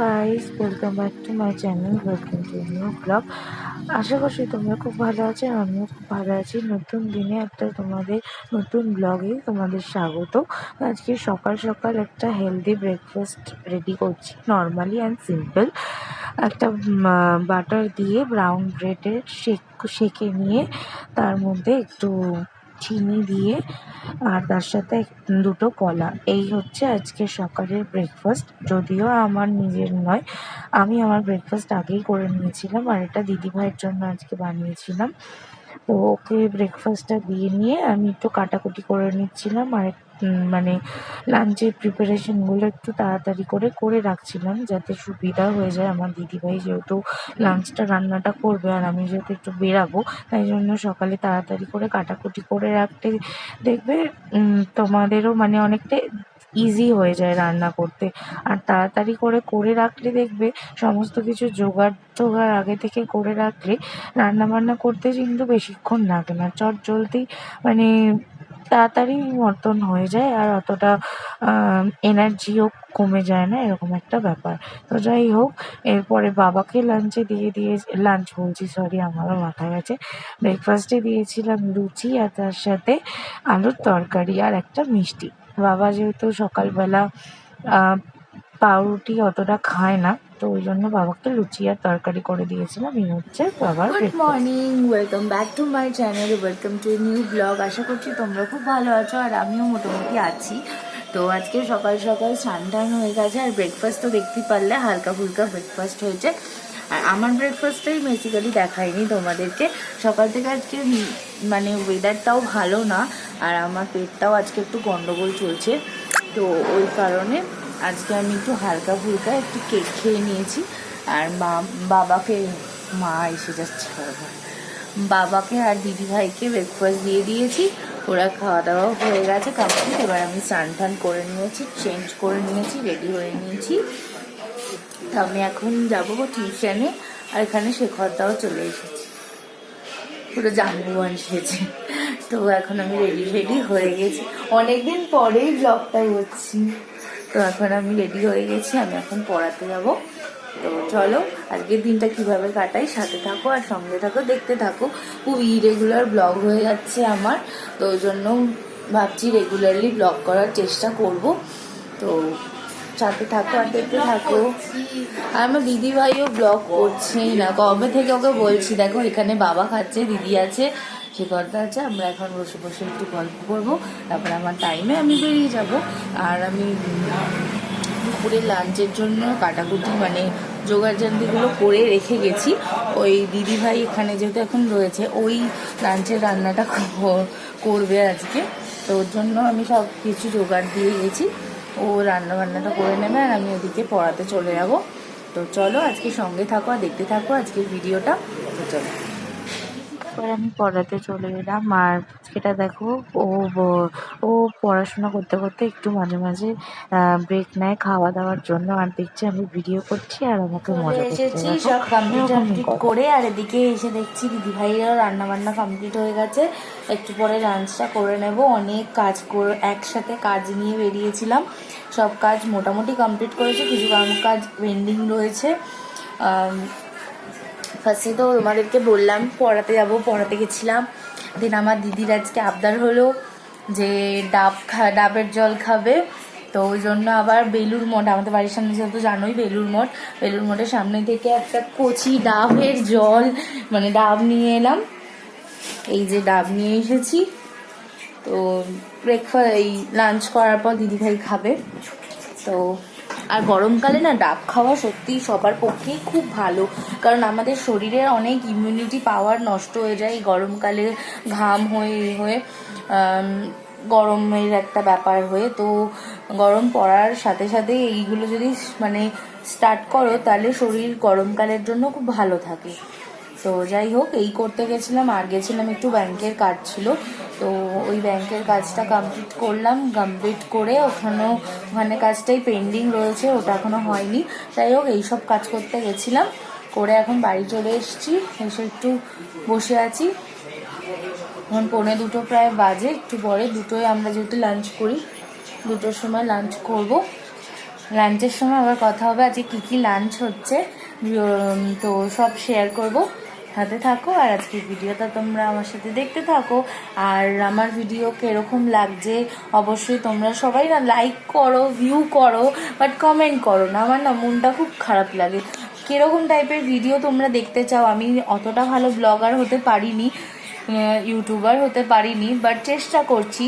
Guys welcome back to my channel welcome to new blog আশা করছি তোমরা খুব ভালো আছো, আমিও খুব ভালো আছি। নতুন দিনে একটা তোমাদের নতুন ব্লগে তোমাদের স্বাগত। আজকে সকাল সকাল একটা হেলদি ব্রেকফাস্ট রেডি করছি নর্মালি অ্যান্ড সিম্পল একটা বাটার দিয়ে ব্রাউন ব্রেডের শেক সেকে নিয়ে তার মধ্যে একটু চিনি দিয়ে আর তার সাথে দুটো কলা। এই হচ্ছে আজকে সকালের ব্রেকফাস্ট যদিও আমার নিজের নয়, আমি আমার ব্রেকফাস্ট আগেই করে নিয়েছিলাম আর এটা দিদিভাইয়ের জন্য আজকে বানিয়েছিলাম। ওকে ব্রেকফাস্টটা দিয়ে নিয়ে আমি একটু কাটাকুটি করে নিচ্ছিলাম আর মানে লাঞ্চের প্রিপারেশনগুলো একটু তাড়াতাড়ি করে করে রাখছিলাম যাতে সুবিধা হয়ে যায়। আমার দিদিভাই যেহেতু লাঞ্চটা, রান্নাটা করবে আর আমি যেহেতু একটু বেরাবো, তাই জন্য সকালে তাড়াতাড়ি করে কাটাকুটি করে রাখতে দেখবে তোমাদেরও মানে অনেকটা ইজি হয়ে যায় রান্না করতে। আর তাড়াতাড়ি করে করে রাখলে দেখবে সমস্ত কিছু জোগাড় টোগাড় আগে থেকে করে রাখলে রান্না বান্না করতে কিন্তু বেশিক্ষণ লাগে না। চট জলদি মানে তাড়াতাড়ি মতন হয়ে যায় আর অতটা এনার্জিও কমে যায় না, এরকম একটা ব্যাপার। তো যাই হোক, এরপরে বাবাকে লাঞ্চে দিয়ে দিয়ে লাঞ্চ বলছি সরি আমারও মাথা গেছে। ব্রেকফাস্টে দিয়েছিলাম লুচি আর তার সাথে আলুর তরকারি আর একটা মিষ্টি। বাবা যেহেতু সকালবেলা পাউরুটি অতটা খায় না তো ওই জন্য বাবাকে লুচি আর তরকারি করে দিয়েছিলাম। এই হচ্ছে বাবার good morning welcome back to my channel welcome to new blog আশা করছি তোমরা খুব ভালো আছো আর আমিও মোটামুটি আছি। তো আজকে সকাল সকাল স্নান টান হয়ে গেছে আর ব্রেকফাস্ট তো দেখতেই পারলে হালকা ফুলকা ব্রেকফাস্ট হয়েছে। আর আমার ব্রেকফাস্টটাই বেসিক্যালি দেখাইনি তোমাদেরকে। সকাল থেকে আজকে মানে ওয়েদারটাও ভালো না আর আমার পেটটাও আজকে একটু গন্ডগোল চলছে। তো ওই কারণে আজকে আমি একটু হালকা ফুলকা একটু কেক খেয়ে নিয়েছি। আর মা, বাবাকে, মা এসে যাচ্ছে বাবাকে আর দিদি ভাইকে ব্রেকফাস্ট দিয়ে দিয়েছি। ওরা খাওয়া দাওয়া হয়ে গেছে কমপ্লিট এবার আমি স্নান টান করে নিয়েছি চেঞ্জ করে নিয়েছি রেডি হয়ে নিয়েছি। তো আমি এখন যাব টিউশনে আর এখানে শেখরদাও চলে এসেছে। পুরো জাম্বুয়ান সেজে। তো এখন আমি রেডি রেডি হয়ে গেছি। অনেকদিন পরেই ব্লগটা করছি। তো এখন আমি রেডি হয়ে গেছি, আমি এখন পড়াতে যাব। তো চলো, আজকের দিনটা কীভাবে কাটাই, সাথে থাকো আর সঙ্গে থাকো, দেখতে থাকো। খুব ইরেগুলার ব্লগ হয়ে যাচ্ছে আমার, তো ওই জন্য ভাবছি রেগুলারলি ব্লগ করার চেষ্টা করব। তো সাথে থাকো আর দেখতে থাকো। আর আমার দিদি ভাইও ব্লগ করছেই না, কবে থেকে ওকে বলছি, দেখো এখানে বাবা খাচ্ছে, দিদি আছে সে কথা আছে, আমরা এখন বসে বসে একটু গল্প করব। তারপরে আমার টাইমে আমি বেরিয়ে যাব। আর আমি দুপুরে লাঞ্চের জন্য কাটাকুটি মানে জোগাড়জান্তিগুলো করে রেখে গেছি। ওই দিদি ভাই এখানে যেহেতু এখন রয়েছে, ওই লাঞ্চের রান্নাটা করবে আজকে। তো ওর জন্য আমি সব কিছু জোগাড় দিয়ে গেছি। ও রান্না বান্নাটা করে নেবে আর আমি ওদিকে পড়াতে চলে যাব। তো চলো আজকে সঙ্গে থাকো আর দেখতে থাকো আজকের ভিডিওটা তো চলো। এবার আমি পড়াতে চলে এলাম। আর সেটা দেখো ও ও পড়াশোনা করতে করতে একটু মাঝে মাঝে ব্রেক নেয় খাওয়া দাওয়ার জন্য। আর দেখছি আমি ভিডিও করছি আর আমাকে মজা করতে এসেছি সব কমপ্লিট কমপ্লিট করে। আর এদিকে এসে দেখছি দিদি ভাইয়েরও রান্না বান্না কমপ্লিট হয়ে গেছে। একটু পরে লাঞ্চটা করে নেব। অনেক কাজ করে একসাথে কাজ নিয়ে বেরিয়েছিলাম। সব কাজ মোটামুটি কমপ্লিট করেছে। কিছু কাজ পেন্ডিং রয়েছে। ফার্স্টে তো তোমাদেরকে বললাম, পড়াতে যাব, পড়াতে গেছিলাম। দেন আমার দিদির আজকে আবদার হলো যে ডাব খা, ডাবের জল খাবে। তো ওই জন্য আবার বেলুর মঠ, আমাদের বাড়ির সামনে যেহেতু জানোই বেলুর মঠ বেলুর মঠের সামনে থেকে একটা কচি ডাবের জল মানে ডাব নিয়ে এলাম। এই যে ডাব নিয়ে এসেছি। তো ব্রেকফাস্ট এই লাঞ্চ করার পর দিদিভাই খাবে। তো আর গরমকালে না ডাব খাওয়া সত্যিই সবার পক্ষেই খুব ভালো। কারণ আমাদের শরীরের অনেক ইমিউনিটি পাওয়ার নষ্ট হয়ে যায় গরমকালে, ঘাম হয়ে হয়ে গরমের একটা ব্যাপার হয়ে। তো গরম পড়ার সাথে সাথে এইগুলো যদি মানে স্টার্ট করো, তাহলে শরীর গরমকালের জন্য খুব ভালো থাকে। তো যাই হোক, এই করতে গেছিলাম, আর গেছিলাম একটু ব্যাংকের কাজ ছিল। তো ওই ব্যাংকের কাজটা কমপ্লিট করলাম কমপ্লিট করে ওখানেও, ওখানে কাজটাই পেন্ডিং রয়েছে, ওটা এখনও হয়নি। যাই হোক এইসব কাজ করতে গেছিলাম, করে এখন বাড়ি চলে এসেছি, এসে একটু বসে আছি। এখন পৌনে দুটো প্রায় বাজে, একটু পরে দুটোই আমরা যেহেতু লাঞ্চ করি, দুটোর সময় লাঞ্চ করব। লাঞ্চের সময় আবার কথা হবে, আজকে কী কী লাঞ্চ হচ্ছে তো সব শেয়ার করব। সাথে থাকো আর আজকের ভিডিওটা তোমরা আমার সাথে দেখতে থাকো। আর আমার ভিডিও কীরকম লাগছে, অবশ্যই তোমরা সবাই না লাইক করো ভিউ করো বাট কমেন্ট করো না। আমার না মনটা খুব খারাপ লাগে। কীরকম টাইপের ভিডিও তোমরা দেখতে চাও? আমি অতটা ভালো ব্লগার হতে পারিনি। ইউটিউবার হতে পারিনি বাট চেষ্টা করছি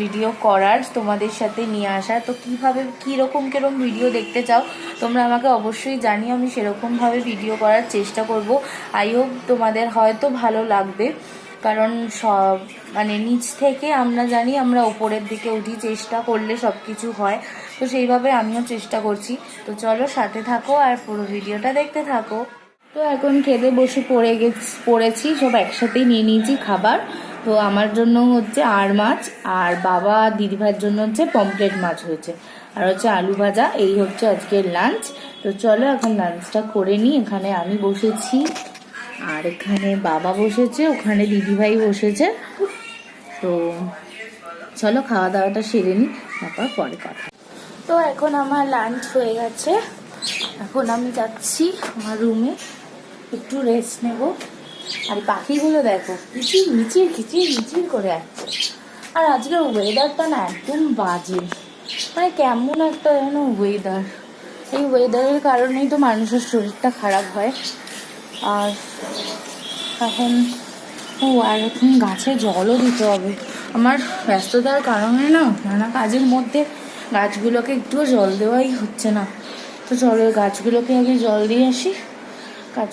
ভিডিও করার, তোমাদের সাথে নিয়ে আসার। তো কীভাবে, কীরকম কীরকম ভিডিও দেখতে চাও, তোমরা আমাকে অবশ্যই জানিও, আমি সেরকমভাবে ভিডিও করার চেষ্টা করব। আই হোপ তোমাদের হয়তো ভালো লাগবে, কারণ সব মানে নিচ থেকে আমরা জানি, আমরা উপরের দিকে উঠি, চেষ্টা করলে সব কিছু হয়। তো সেইভাবে আমিও চেষ্টা করছি। তো চলো সাথে থাকো আর পুরো ভিডিওটা দেখতে থাকো। তো এখন খেতে বসে পড়ে গেছি, পড়েছি, সব একসাথেই নিয়ে নিয়েছি খাবার। তো আমার জন্য হচ্ছে আর মাছ, আর বাবা দিদিভাইয়ের জন্য হচ্ছে পমপ্লেট মাছ হয়েছে। আর হচ্ছে আলু ভাজা, এই হচ্ছে আজকের লাঞ্চ তো চলো এখন লাঞ্চটা করে নিই, এখানে আমি বসেছি, আর এখানে বাবা বসেছে, ওখানে দিদিভাই বসেছে। তো চলো খাওয়া দাওয়াটা সেরে নিই, তারপর পরে কথা। তো এখন আমার লাঞ্চ হয়ে গেছে। এখন আমি যাচ্ছি আমার রুমে একটু রেস্ট নেব। আর পাখিগুলো দেখো, কিচির মিচির কিচির মিচির করে আসছে। আর আজকের ওয়েদারটা না একদম বাজে। মানে কেমন একটা যেন ওয়েদার এই ওয়েদারের কারণেই তো মানুষের শরীরটা খারাপ হয়। আর এখন ও, আর এখন গাছে জলও দিতে হবে। আমার ব্যস্ততার কারণে না নানা কাজের মধ্যে গাছগুলোকে একটুও জল দেওয়াই হচ্ছে না। তো চলো গাছগুলোকে আগে জল দিয়ে আসি।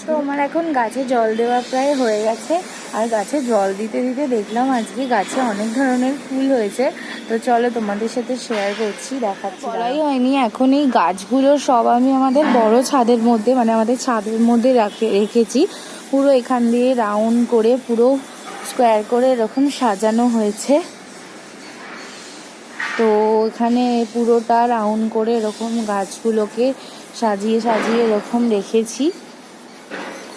তো আমার এখন গাছে জল দেওয়া প্রায় হয়ে গেছে। আর গাছে জল দিতে দিতে দেখলাম আজকে গাছে অনেক ধরনের ফুল হয়েছে। তো চলো তোমাদের সাথে শেয়ার করছি, দেখাচ্ছি। বলাই হয়নি, এখন এই গাছগুলো সব আমি আমাদের বড় ছাদের মধ্যে মানে আমাদের ছাদের মধ্যে রাখে, রেখেছি। পুরো এখান দিয়ে রাউন্ড করে, পুরো স্কোয়ার করে এরকম সাজানো হয়েছে। তো এখানে পুরোটা রাউন্ড করে এরকম গাছগুলোকে সাজিয়ে সাজিয়ে এরকম রেখেছি।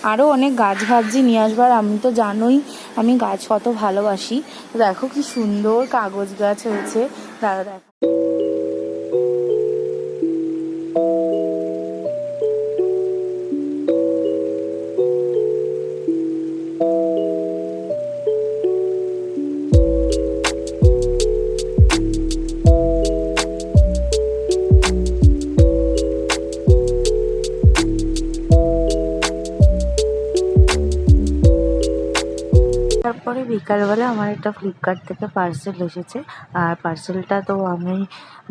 আরও অনেক গাছ ভাবছি নিয়ে আসবার, আমি তো জানোই, আমি গাছ কত ভালোবাসি। দেখো কি সুন্দর কাগজ গাছ হয়েছে। দাদা দেখো। বিকালবেলা আমার একটা ফ্লিপকার্ট থেকে পার্সেল এসেছে। আর পার্সেলটা তো আমি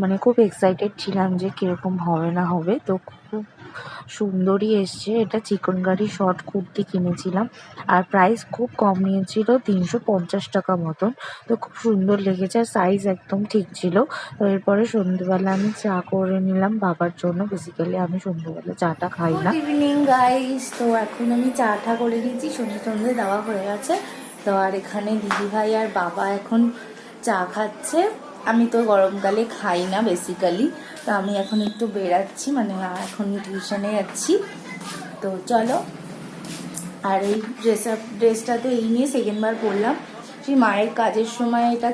মানে খুব এক্সাইটেড ছিলাম যে কীরকম হবে না হবে। তো খুব সুন্দরই এসছে। এটা চিকনকারি শর্ট কুর্তি কিনেছিলাম। আর প্রাইস খুব কম নিয়েছিল, তিনশো পঞ্চাশ টাকা মতন। তো খুব সুন্দর লেগেছে আর সাইজ একদম ঠিক ছিল। তো এরপরে সন্ধ্যেবেলা আমি চা করে নিলাম বাবার জন্য। বেসিক্যালি আমি সন্ধ্যেবেলা চাটা খাই না। ইভিনিং গাইস তো এখন আমি চাটা করে নিয়েছি। সন্ধে সন্ধে দেওয়া হয়ে গেছে। তো আর এখানে দিদিভাই আর বাবা এখন চা খাচ্ছে। আমি তো গরমকালে খাই না বেসিক্যালি তো আমি এখন একটু বেরাচ্ছি মানে এখন টিউশনে যাচ্ছি। তো চলো। আর এই ড্রেস আপ ড্রেসটা তো এই নিয়ে সেকেন্ডবার পরলাম সেই মায়ের কাজের সময় এটা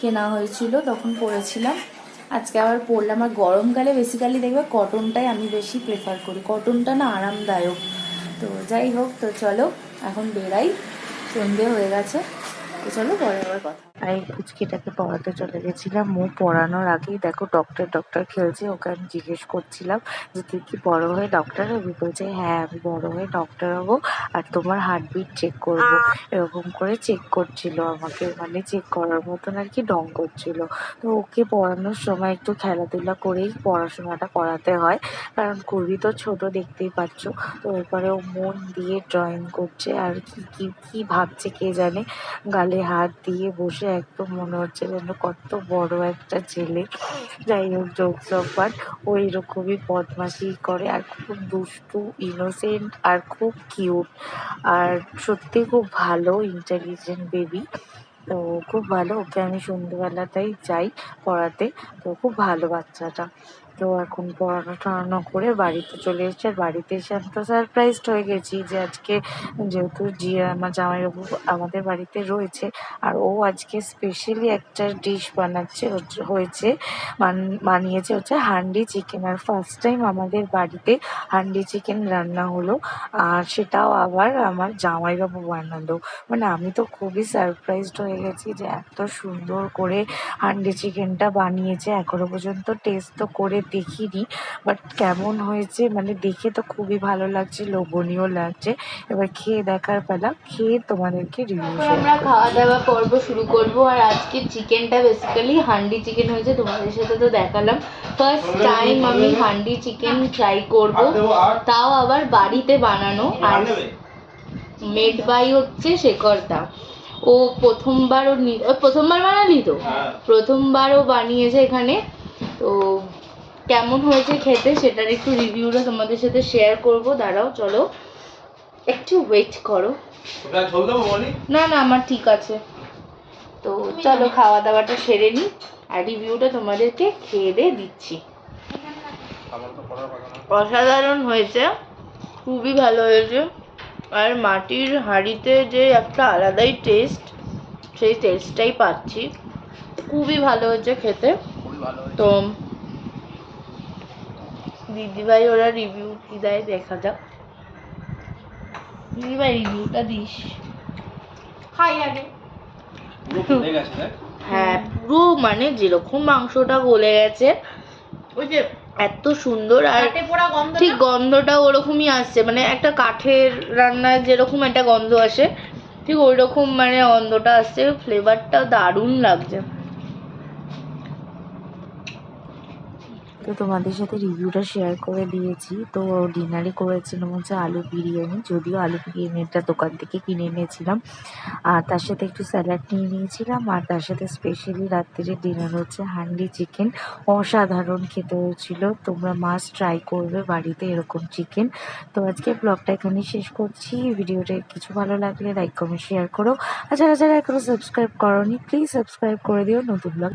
কেনা হয়েছিল, তখন পরেছিলাম আজকে আবার পরলাম আর গরমকালে বেসিক্যালি দেখবে কটনটাই আমি বেশি প্রেফার করি। কটনটা না আরামদায়ক। তো যাই হোক, তো চলো, এখন বেরাই সন্ধে হয়ে গেছে। চলো পরে আবার কথা আর এই পুচকিটাকে পড়াতে চলে গেছিলাম। ও পড়ানোর আগেই দেখো ডক্টর ডক্টর খেলছে, ওকে আমি জিজ্ঞেস করছিলাম যে, তুই কি বড় হয়ে ডক্টর হবি? বলছে হ্যাঁ আমি বড় হয়ে ডক্টর হব আর তোমার হার্টবিট চেক করব। এরকম করে চেক করছিল আমাকে মানে চেক করার মতন আর কি ডং করছিল। তো ওকে পড়ানোর সময় একটু খেলাধুলা করেই পড়াশোনাটা করাতে হয়। কারণ খুবই তো ছোট দেখতেই পাচ্ছ। তো এরপরে ও মন দিয়ে ড্রয়িং করছে আর কি কি ভাবছে কে জানে? গালে হাত দিয়ে বসে একদম মনে হচ্ছে যেন কত বড় একটা ছেলে। যাই হোক জোকস অফার ও এরকমই বদমাশি করে আর খুব দুষ্টু ইনোসেন্ট আর খুব কিউট আর সত্যি খুব ভালো ইন্টেলিজেন্ট বেবি তো খুব ভালো, ওকে আমি সন্ধ্যেবেলাতেই যাই পড়াতে। তো খুব ভালো বাচ্চাটা। তো এখন পড়ানো টড়ানো করে বাড়িতে চলে এসেছি। আর বাড়িতে এসে আমি তো সারপ্রাইজড হয়ে গেছি যে আজকে যেহেতু জিয়া, আমার জামাইবাবু আমাদের বাড়িতে রয়েছে আর ও আজকে স্পেশালি একটা ডিশ বানাচ্ছে হয়েছে বানিয়েছে হচ্ছে হান্ডি চিকেন আর ফার্স্ট টাইম আমাদের বাড়িতে হান্ডি চিকেন রান্না হলো আর সেটাও আবার আমার জামাইবাবু বানালো। মানে আমি তো খুবই সারপ্রাইজড হয়ে গেছি যে এত সুন্দর করে হান্ডি চিকেনটা বানিয়েছে। এখনও পর্যন্ত টেস্ট তো করে দেখিনি বাট কেমন হয়েছে মানে দেখে তো খুবই ভালো লাগছে লোভনীয় লাগছে। এবার খেয়ে দেখার পেলা খেয়ে তোমাদেরকে রিভিউ আমরা খাওয়া দাওয়া পর্ব শুরু করব আর আজকে চিকেনটা বেসিক্যালি হান্ডি চিকেন হয়েছে তোমাদের সাথে তো দেখালাম। ফার্স্ট টাইম আমি হান্ডি চিকেন ট্রাই করব। তাও আবার বাড়িতে বানানো আর মেড বাই হচ্ছে শেখরদা। ও প্রথমবার ও প্রথমবার বানালি তো? প্রথমবার ও বানিয়েছে এখানে তো কেমন হয়েছে খেতে সেটার একটু রিভিউটা তোমাদের সাথে শেয়ার করব। দাঁড়াও চলো। একটু ওয়েট করো। না না আমার ঠিক আছে। তো চলো খাওয়া দাওয়াটা সেরে নিই আর রিভিউটা তোমাদেরকে খেয়ে দিয়ে দিচ্ছি। আমার তো করার কথা না অসাধারণ হয়েছে। খুবই ভালো হয়েছে। আর মাটির হাঁড়িতে যে একটা আলাদাই টেস্ট সেই টেস্টটাই পাচ্ছি। খুবই ভালো হয়েছে খেতে। খুবই ভালো হয়েছে। তো দিদিভাই ওরা রিভিউ কি দেয় দেখা যাক। দিদিভাই রিভিউটা দিস। খাই আগে। হ্যাঁ পুরো মানে যেরকম মাংসটা গলে গেছে ওই যে এত সুন্দর আর ঠিক গন্ধটা ওরকমই আসছে মানে একটা কাঠের রান্নায় যেরকম একটা গন্ধ আসে ঠিক ওই রকম মানে গন্ধটা আসছে ফ্লেভারটা দারুণ লাগছে। তো তোমাদের সাথে রিভিউটা শেয়ার করে দিয়েছি। তো ডিনারে করেছিলাম হচ্ছে আলু বিরিয়ানি। যদিও আলু বিরিয়ানিটা দোকান থেকে কিনে এনেছিলাম। আর তার সাথে একটু স্যালাড নিয়ে নিয়েছিলাম। আর তার সাথে স্পেশালি রাত্রিরে ডিনার হচ্ছে হান্ডি চিকেন অসাধারণ খেতে হয়েছিল। তোমরা মাস্ট ট্রাই করবে বাড়িতে এরকম চিকেন তো আজকে ব্লগটা এখানেই শেষ করছি। ভিডিওটা কিছু ভালো লাগলে লাইক কমেন্ট শেয়ার করো। আর যারা যারা এখনও সাবস্ক্রাইব করোনি প্লিজ সাবস্ক্রাইব করে দিও। নতুন ব্লগ